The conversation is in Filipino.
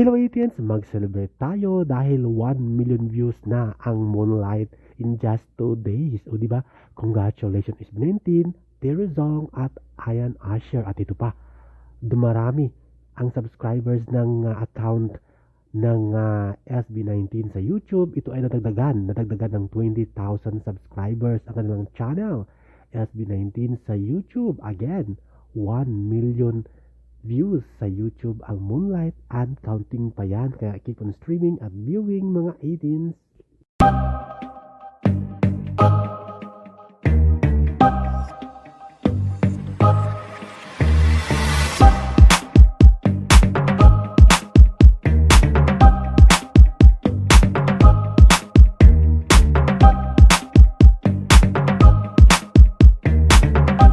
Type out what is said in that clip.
Hello Athens! Mag-celebrate tayo dahil 1 million views na ang Moonlight in just 2 days. O di ba? Congratulations SB19, Terizong at Ayan Asher. At ito pa, dumarami ang subscribers ng uh, account ng uh, SB19 sa YouTube. Ito ay nadagdagan, nadagdagan ng 20,000 subscribers ang kanilang channel. SB19 sa YouTube. Again, 1 million views sa YouTube ang Moonlight and counting pa yan. Kaya keep on streaming at viewing mga 18s.